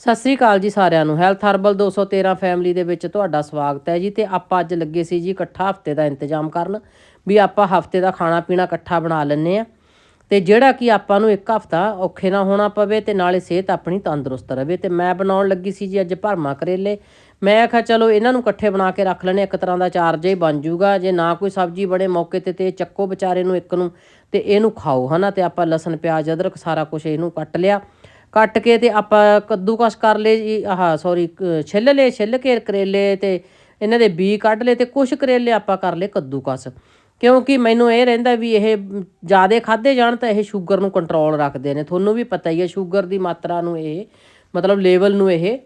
ਸਤਿ ਸ੍ਰੀ ਅਕਾਲ ਜੀ ਸਾਰਿਆਂ ਨੂੰ। ਹੈਲਥ ਹਰਬਲ 213 ਫੈਮਿਲੀ ਦੇ ਵਿੱਚ ਤੁਹਾਡਾ ਸਵਾਗਤ ਹੈ ਜੀ ਤੇ ਆਪਾਂ ਅੱਜ ਲੱਗੇ ਸੀ ਜੀ ਇਕੱਠਾ ਹਫ਼ਤੇ ਦਾ ਇੰਤਜ਼ਾਮ ਕਰਨ ਵੀ ਆਪਾਂ ਹਫ਼ਤੇ ਦਾ ਖਾਣਾ ਪੀਣਾ ਇਕੱਠਾ ਬਣਾ ਲੈਂਦੇ ਆ ਤੇ ਜਿਹੜਾ ਕਿ ਆਪਾਂ ਨੂੰ ਇੱਕ ਹਫਤਾ ਔਖੇ ਨਾ ਹੋਣਾ ਪਵੇ ਤੇ ਨਾਲੇ ਸਿਹਤ ਆਪਣੀ ਤੰਦਰੁਸਤ ਰਹੇ ਤੇ ਮੈਂ ਬਣਾਉਣ ਲੱਗੀ ਸੀ ਜੀ ਅੱਜ ਭਰਮਾ ਕਰੇਲੇ। ਮੈਂ ਆਖਿਆ ਚਲੋ ਇਹਨਾਂ ਨੂੰ ਇਕੱਠੇ ਬਣਾ ਕੇ ਰੱਖ ਲੈਣੇ ਇੱਕ ਤਰ੍ਹਾਂ ਦਾ ਚਾਰਜ ਹੀ ਬਣ ਜੂਗਾ ਜੇ ਨਾ ਕੋਈ ਸਬਜ਼ੀ ਬਣੇ ਮੌਕੇ ਤੇ ਤੇ ਚੱਕੋ ਵਿਚਾਰੇ ਨੂੰ ਇੱਕ ਨੂੰ ਤੇ ਇਹਨੂੰ ਖਾਓ, ਹਨਾ? ਤੇ ਆਪਾਂ ਲਸਣ, ਪਿਆਜ਼, ਅਦਰਕ ਸਾਰਾ ਕੁਝ ਇਹਨੂੰ ਕੱਟ ਲਿਆ। ਕੱਟ ਕੇ ਤੇ ਆਪਾਂ ਕੱਦੂਕਸ ਕਰ ਲਏ ਜੀ, ਆਹ ਸੌਰੀ ਛਿੱਲ ਲਏ, ਛਿੱਲ ਕੇ ਕਰੇਲੇ ਤੇ ਇਹਨਾਂ ਦੇ ਬੀ ਕੱਢ ਲਏ ਤੇ ਕੁਝ ਕਰੇਲੇ ਆਪਾਂ ਕਰ ਲਏ ਕੱਦੂਕਸ। ਕਿਉਂਕਿ ਮੈਨੂੰ ਇਹ ਰਹਿੰਦਾ ਵੀ ਇਹ ਜ਼ਿਆਦਾ ਖਾਦੇ ਜਾਣ ਤਾਂ ਇਹ ਸ਼ੂਗਰ ਨੂੰ ਕੰਟਰੋਲ ਰੱਖਦੇ ਨੇ। ਤੁਹਾਨੂੰ ਵੀ ਪਤਾ ਹੀ ਹੈ, ਸ਼ੂਗਰ ਦੀ ਮਾਤਰਾ ਨੂੰ ਇਹ, ਮਤਲਬ ਲੈਵਲ ਨੂੰ ਇਹ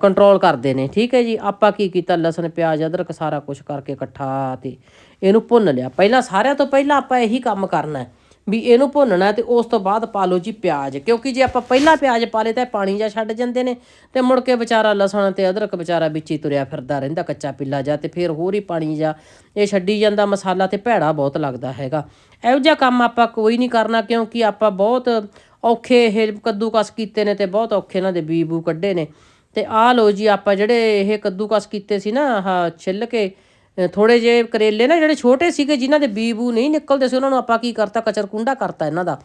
ਕੰਟਰੋਲ ਕਰਦੇ ਨੇ। ਠੀਕ ਹੈ ਜੀ, ਆਪਾਂ ਕੀ ਕੀਤਾ, ਲਸਣ, ਪਿਆਜ਼, ਅਦਰਕ ਸਾਰਾ ਕੁਝ ਕਰਕੇ ਇਕੱਠਾ ਤੇ ਇਹਨੂੰ ਭੁੰਨ ਲਿਆ। ਪਹਿਲਾਂ ਸਾਰਿਆਂ ਤੋਂ ਪਹਿਲਾਂ ਆਪਾਂ ਇਹੀ ਕੰਮ ਕਰਨਾ ਹੈ। ਵੀ ਇਹਨੂੰ ਭੁੰਨਣਾ ਤੇ ਉਸ ਤੋਂ ਬਾਅਦ ਪਾ ਲਓ ਜੀ ਪਿਆਜ਼। ਕਿਉਂਕਿ ਜੇ ਆਪਾਂ ਪਹਿਲਾਂ ਪਿਆਜ਼ ਪਾ ਲੇ ਤਾਂ ਇਹ ਪਾਣੀ ਜਾਂ ਛੱਡ ਜਾਂਦੇ ਨੇ ਤੇ ਮੁੜ ਕੇ ਵਿਚਾਰਾ ਲਸਣ ਤੇ ਅਦਰਕ ਵਿਚਾਰਾ ਵਿੱਚ ਹੀ ਤੁਰਿਆ ਫਿਰਦਾ ਰਹਿੰਦਾ ਕੱਚਾ ਪਿੱਲਾ ਜਾ ਤੇ ਫਿਰ ਹੋਰ ਹੀ ਪਾਣੀ ਜਾ ਇਹ ਛੱਡੀ ਜਾਂਦਾ ਮਸਾਲਾ ਤੇ ਭੈੜਾ ਬਹੁਤ ਲੱਗਦਾ ਹੈਗਾ। ਇਹੋ ਜਿਹਾ ਕੰਮ ਆਪਾਂ ਕੋਈ ਨਹੀਂ ਕਰਨਾ ਕਿਉਂਕਿ ਆਪਾਂ ਬਹੁਤ ਔਖੇ ਇਹ ਕੱਦੂਕਸ ਕੀਤੇ ਨੇ ਤੇ ਬਹੁਤ ਔਖੇ ਇਹਨਾਂ ਦੇ ਬੀ ਬੂ ਕੱਢੇ ਨੇ। ਤੇ ਆਹ ਲਓ ਜੀ ਆਪਾਂ ਜਿਹੜੇ ਇਹ ਕੱਦੂਕਸ ਕੀਤੇ ਸੀ ਨਾ ਆਹ ਛਿੱਲ ਕੇ ਥੋੜੇ ਜੇ ਕਰੇਲੇ ਨਾ ਜਿਹੜੇ ਛੋਟੇ ਸੀਗੇ, ਜਿਨ੍ਹਾਂ ਦੇ ਬੀ ਬੂ ਨਹੀਂ ਨਿਕਲਦੇ ਸੀ, ਉਹਨਾਂ ਨੂੰ ਆਪਾਂ ਕੀ ਕਰਤਾ ਕਚਰ ਕੁੰਡਾ ਕਰਤਾ ਇਹਨਾਂ ਦਾ।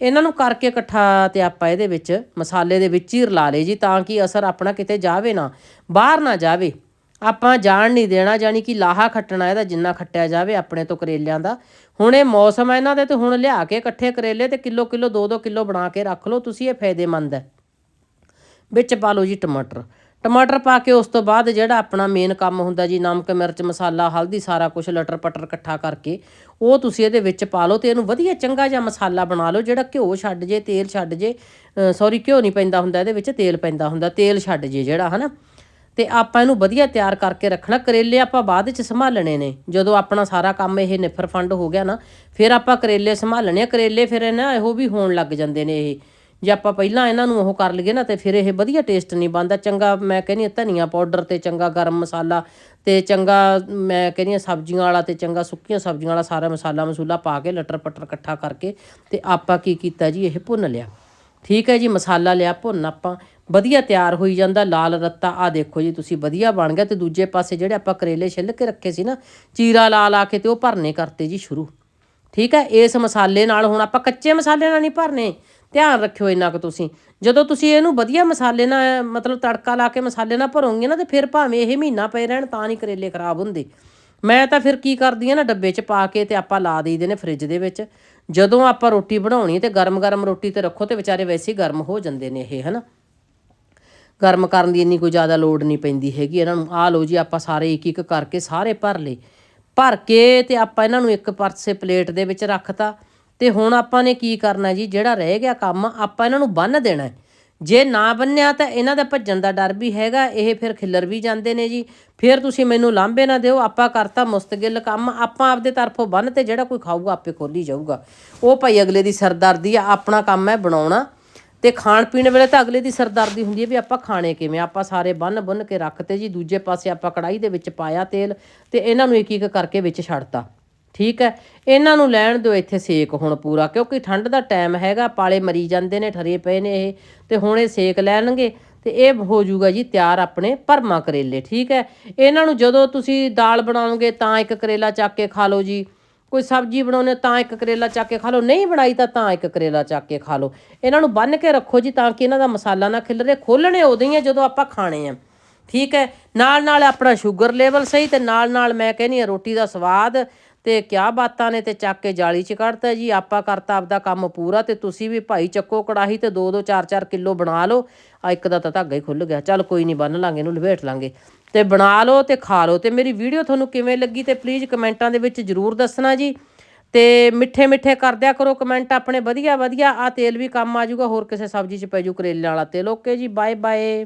ਇਹਨਾਂ ਨੂੰ ਕਰਕੇ ਇਕੱਠਾ ਤੇ ਆਪਾਂ ਇਹਦੇ ਵਿੱਚ ਮਸਾਲੇ ਦੇ ਵਿੱਚ ਹੀ ਰਲਾ ਲਏ ਜੀ, ਤਾਂ ਕਿ ਅਸਰ ਆਪਣਾ ਕਿਤੇ ਜਾਵੇ ਨਾ, ਬਾਹਰ ਨਾ ਜਾਵੇ। ਆਪਾਂ ਜਾਣ ਨਹੀਂ ਦੇਣਾ ਜਾਨੀ ਕਿ ਲਾਹਾ ਖੱਟਣਾ ਇਹਦਾ, ਜਿੰਨਾ ਖੱਟਿਆ ਜਾਵੇ ਆਪਣੇ ਤੋਂ ਕਰੇਲਿਆਂ ਦਾ। ਹੁਣ ਇਹ ਮੌਸਮ ਹੈ ਇਹਨਾਂ ਦੇ, ਤੇ ਹੁਣ ਲਿਆ ਕੇ ਇਕੱਠੇ ਕਰੇਲੇ ਤੇ ਕਿਲੋ ਕਿਲੋ 2-2 ਕਿਲੋ ਬਣਾ ਕੇ ਰੱਖ ਲਓ, ਤੁਸੀਂ ਇਹ ਫਾਇਦੇਮੰਦ ਹੈ। ਵਿੱਚ ਪਾ ਲਓ ਜੀ ਟਮਾਟਰ। ਟਮਾਟਰ ਪਾ ਕੇ ਉਸ ਤੋਂ ਬਾਅਦ ਜਿਹੜਾ ਆਪਣਾ ਮੇਨ ਕੰਮ ਹੁੰਦਾ ਜੀ, ਨਮਕ, ਮਿਰਚ, ਮਸਾਲਾ, ਹਲਦੀ, ਸਾਰਾ ਕੁਝ ਲਟਰ ਪਟਰ ਇਕੱਠਾ ਕਰਕੇ, ਉਹ ਤੁਸੀਂ ਇਹਦੇ ਵਿੱਚ ਪਾ ਲਓ ਤੇ ਇਹਨੂੰ ਵਧੀਆ ਚੰਗਾ ਜਿਹਾ ਮਸਾਲਾ ਬਣਾ ਲਓ, ਜਿਹੜਾ ਘਿਓ ਛੱਡ ਜੇ, ਤੇਲ ਛੱਡ ਜੇ ਸੌਰੀ ਘਿਓ ਨਹੀਂ ਪੈਂਦਾ ਹੁੰਦਾ, ਇਹਦੇ ਵਿੱਚ ਤੇਲ ਪੈਂਦਾ ਹੁੰਦਾ, ਤੇਲ ਛੱਡ ਜੇ ਜਿਹੜਾ, ਹਨਾ? ਤੇ ਆਪਾਂ ਇਹਨੂੰ ਵਧੀਆ ਤਿਆਰ ਕਰਕੇ ਰੱਖਣਾ, ਕਰੇਲੇ ਆਪਾਂ ਬਾਅਦ ਵਿੱਚ ਸੰਭਾਲਣੇ ਨੇ, ਜਦੋਂ ਆਪਣਾ ਸਾਰਾ ਕੰਮ ਇਹ ਨਿਫਰ ਫੰਡ ਹੋ ਗਿਆ ਨਾ, ਫਿਰ ਆਪਾਂ ਕਰੇਲੇ ਸੰਭਾਲਣੇ ਆ, ਕਰੇਲੇ ਫਿਰ ਨਾ ਇਹੋ ਵੀ ਹੋਣ ਲੱਗ ਜਾਂਦੇ ਨੇ ਇਹ। ਜੇ ਆਪਾਂ ਪਹਿਲਾਂ ਇਹਨਾਂ ਨੂੰ ਉਹ ਕਰ ਲਈਏ ਨਾ ਤੇ ਫਿਰ ਇਹ ਵਧੀਆ ਟੇਸਟ ਨਹੀਂ ਬਣਦਾ। ਚੰਗਾ, ਮੈਂ ਕਹਿੰਦੀ ਧਨੀਆ ਪਾਊਡਰ ਤੇ ਚੰਗਾ ਗਰਮ ਮਸਾਲਾ ਤੇ ਚੰਗਾ, ਮੈਂ ਕਹਿੰਦੀ ਸਬਜ਼ੀਆਂ ਵਾਲਾ ਤੇ ਚੰਗਾ ਸੁੱਕੀਆਂ ਸਬਜ਼ੀਆਂ ਵਾਲਾ ਸਾਰਾ ਮਸਾਲਾ ਮਸੂਲਾ ਪਾ ਕੇ ਲਟਰ ਪਟਰ ਇਕੱਠਾ ਕਰਕੇ ਤੇ ਆਪਾਂ ਕੀ ਕੀਤਾ ਜੀ, ਇਹ ਭੁੰਨ ਲਿਆ। ਠੀਕ ਹੈ ਜੀ, ਮਸਾਲਾ ਲਿਆ, ਭੁੰਨ ਆਪਾਂ। ਵਧੀਆ ਤਿਆਰ ਹੋਈ ਜਾਂਦਾ ਲਾਲ ਰੱਤਾ। ਆ ਦੇਖੋ ਜੀ, ਤੁਸੀਂ ਵਧੀਆ ਬਣ ਗਿਆ ਤੇ ਦੂਜੇ ਪਾਸੇ ਜਿਹੜੇ ਆਪਾਂ ਕਰੇਲੇ ਛਿੱਲ ਕੇ ਰੱਖੇ ਸੀ ਨਾ, ਚੀਰਾ ਲਾ ਲਾ ਕੇ ਤੇ ਉਹ ਭਰਨੇ ਕਰਤੇ ਜੀ ਸ਼ੁਰੂ। ਠੀਕ ਹੈ, ਇਸ ਮਸਾਲੇ ਨਾਲ ਹੁਣ ਆਪਾਂ ਕੱਚੇ ਮਸਾਲੇ ਨਾਲ ਨਹੀਂ ਭਰਨੇ। ਧਿਆਨ ਰੱਖਿਓ ਇੰਨਾ ਕੁ ਤੁਸੀਂ। ਜਦੋਂ ਤੁਸੀਂ ਇਹਨੂੰ ਵਧੀਆ ਮਸਾਲੇ ਨਾਲ, ਮਤਲਬ ਤੜਕਾ ਲਾ ਕੇ ਮਸਾਲੇ ਨਾਲ ਭਰੋਗੇ ਨਾ, ਤੇ ਫਿਰ ਭਾਵੇਂ ਇਹ ਮਹੀਨਾ ਪਏ ਰਹਿਣ, ਤਾਂ ਨਹੀਂ ਕਰੇਲੇ ਖਰਾਬ ਹੁੰਦੇ। ਮੈਂ ਤਾਂ ਫਿਰ ਕੀ ਕਰਦੀ ਆ ਨਾ, ਡੱਬੇ 'ਚ ਪਾ ਕੇ ਤੇ ਆਪਾਂ ਲਾ ਦੇਈਦੇ ਨੇ ਫ੍ਰਿਜ ਦੇ ਵਿੱਚ। ਜਦੋਂ ਆਪਾਂ ਰੋਟੀ ਬਣਾਉਣੀ ਤੇ ਗਰਮ-ਗਰਮ ਰੋਟੀ ਤੇ ਰੱਖੋ ਤੇ ਵਿਚਾਰੇ ਵੈਸੇ ਹੀ ਗਰਮ ਹੋ ਜਾਂਦੇ ਨੇ ਇਹ, ਹਨਾ। ਗਰਮ ਕਰਨ ਦੀ ਇੰਨੀ ਕੋਈ ਜ਼ਿਆਦਾ ਲੋੜ ਨਹੀਂ ਪੈਂਦੀ ਹੈਗੀ ਇਹਨਾਂ ਨੂੰ। ਆਹ ਲਓ ਜੀ, ਆਪਾਂ ਸਾਰੇ ਇੱਕ ਇੱਕ ਕਰਕੇ ਸਾਰੇ ਭਰ ਲਏ। ਭਰ ਕੇ ਤੇ ਆਪਾਂ ਇਹਨਾਂ ਨੂੰ ਇੱਕ ਪਰਸੇ ਪਲੇਟ ਦੇ ਵਿੱਚ ਰੱਖਤਾ। ਤੇ ਹੁਣ ਆਪਾਂ ਨੇ ਕੀ ਕਰਨਾ ਜੀ? ਜਿਹੜਾ ਰਹਿ ਗਿਆ ਕੰਮ, ਆਪਾਂ ਇਹਨਾਂ ਨੂੰ ਬੰਨ ਦੇਣਾ ਜੇ ਨਾ ਬੰਨਿਆ ਤਾਂ ਇਹਨਾਂ ਦਾ ਭੱਜਣ ਦਾ ਡਰ ਵੀ ਹੈਗਾ, ਇਹ ਫਿਰ ਖਿੱਲਰ ਵੀ ਜਾਂਦੇ ਨੇ ਜੀ। ਫਿਰ ਤੁਸੀਂ ਮੈਨੂੰ ਲਾਂਬੇ ਨਾ ਦਿਓ, ਆਪਾਂ ਕਰਤਾ ਮੁਸਤਕਿਲ ਕੰਮ, ਆਪਾਂ ਆਪਦੇ ਤਰਫੋਂ ਬੰਨ ਤੇ ਜਿਹੜਾ ਕੋਈ ਖਾਊਗਾ ਆਪੇ ਖੋਲੀ ਜਾਊਗਾ। ਉਹ ਭਾਈ ਅਗਲੇ ਦੀ ਸਰਦਰਦੀ ਆ, ਆਪਣਾ ਕੰਮ ਹੈ ਬਣਾਉਣਾ। ਤੇ ਖਾਣ ਪੀਣ ਵੇਲੇ ਤਾਂ ਅਗਲੇ ਦੀ ਸਰਦਰਦੀ ਹੁੰਦੀ ਹੈ ਵੀ ਆਪਾਂ ਖਾਣੇ ਕਿਵੇਂ ਆਪਾਂ ਸਾਰੇ ਬੰਨ ਬੰਨ ਕੇ ਰੱਖਤੇ ਜੀ, ਦੂਜੇ ਪਾਸੇ ਆਪਾਂ ਕੜਾਈ ਦੇ ਵਿੱਚ ਪਾਇਆ ਤੇਲ ਤੇ ਇਹਨਾਂ ਨੂੰ ਇੱਕ ਇੱਕ ਕਰਕੇ ਵਿੱਚ ਛੱਡਤਾ। ਠੀਕ ਹੈ। ਇਹਨਾਂ ਨੂੰ ਲੈਣ ਦਿਓ ਇੱਥੇ ਸੇਕ ਹੁਣ ਪੂਰਾ, ਕਿਉਂਕਿ ਠੰਡ ਦਾ ਟਾਈਮ ਹੈਗਾ, ਪਾਲੇ ਮਰੀ ਜਾਂਦੇ ਨੇ, ਠਰੇ ਪਏ ਨੇ ਇਹ, ਤੇ ਹੁਣ ਇਹ ਸੇਕ ਲੈਣਗੇ, ਤੇ ਇਹ ਹੋ ਜਾਊਗਾ ਜੀ ਤਿਆਰ ਆਪਣੇ ਭਰਮਾ ਕਰੇਲੇ, ਠੀਕ ਹੈ। ਇਹਨਾਂ ਨੂੰ ਜਦੋਂ ਤੁਸੀਂ ਦਾਲ ਬਣਾਓਗੇ ਤਾਂ ਇੱਕ ਕਰੇਲਾ ਚੱਕ ਕੇ ਖਾ ਲਓ ਜੀ। ਕੋਈ ਸਬਜ਼ੀ ਬਣਾਉਨੇ ਤਾਂ ਇੱਕ ਕਰੇਲਾ ਚੱਕ ਕੇ ਖਾ ਲਓ, ਨਹੀਂ ਬਣਾਈ ਤਾਂ ਤਾਂ ਇੱਕ ਕਰੇਲਾ ਚੱਕ ਕੇ ਖਾ ਲਓ। ਇਹਨਾਂ ਨੂੰ ਬੰਨ ਕੇ ਰੱਖੋ ਜੀ ਤਾਂ ਕਿ ਇਹਨਾਂ ਦਾ ਮਸਾਲਾ ਨਾ ਖਿਲਰੇ ਖੋਲਣੇ ਉਦੋਂ ਹੀ ਆ ਜਦੋਂ ਆਪਾਂ ਖਾਣੇ ਆ। ਠੀਕ ਹੈ। ਨਾਲ ਨਾਲ ਆਪਣਾ ਸ਼ੂਗਰ ਲੈਵਲ ਸਹੀ ਤੇ ਨਾਲ ਨਾਲ ਮੈਂ ਕਹਿੰਨੀ ਆ ਰੋਟੀ ਦਾ ਸਵਾਦ ਤੇ ਕਿਆ ਬਾਤਾਂ ਨੇ ਤੇ ਚੱਕ ਕੇ ਜਾਲੀ ਚ ਕੱਢਤਾ ਜੀ। ਆਪਾਂ ਕਰਤਾ ਆਪਦਾ ਕੰਮ ਪੂਰਾ ਤੇ ਤੁਸੀਂ ਵੀ ਭਾਈ ਚੱਕੋ ਕੜਾਹੀ ਤੇ 2-2 4-4 ਕਿਲੋ ਬਣਾ ਲਓ। ਆ ਇੱਕ ਦਾ ਤਾਂ ਧਾਗਾ ਹੀ ਖੁੱਲ ਗਿਆ। ਚੱਲ ਕੋਈ ਨਹੀਂ ਬੰਨ ਲਾਂਗੇ, ਇਹਨੂੰ ਲਵੇਟ ਲਾਂਗੇ। ਤੇ ਬਣਾ ਲਓ ਤੇ ਖਾ ਲਓ। ਤੇ ਮੇਰੀ ਵੀਡੀਓ ਤੁਹਾਨੂੰ ਕਿਵੇਂ ਲੱਗੀ ਤੇ ਪਲੀਜ਼ ਕਮੈਂਟਾਂ ਦੇ ਵਿੱਚ ਜਰੂਰ ਦੱਸਣਾ ਜੀ। ਤੇ ਮਿੱਠੇ ਮਿੱਠੇ ਕਰ ਦਿਆ ਕਰੋ ਕਮੈਂਟ ਆਪਣੇ। ਵਧੀਆ ਵਧੀਆ। ਆ ਤੇਲ ਵੀ ਕੰਮ ਆ ਜਾਊਗਾ। ਹੋਰ ਕਿਸੇ ਸਬਜ਼ੀ 'ਚ ਪੈ ਜੂ ਕਰੇਲੇ ਵਾਲਾ ਤੇਲ। ਓਕੇ ਜੀ ਬਾਏ ਬਾਏ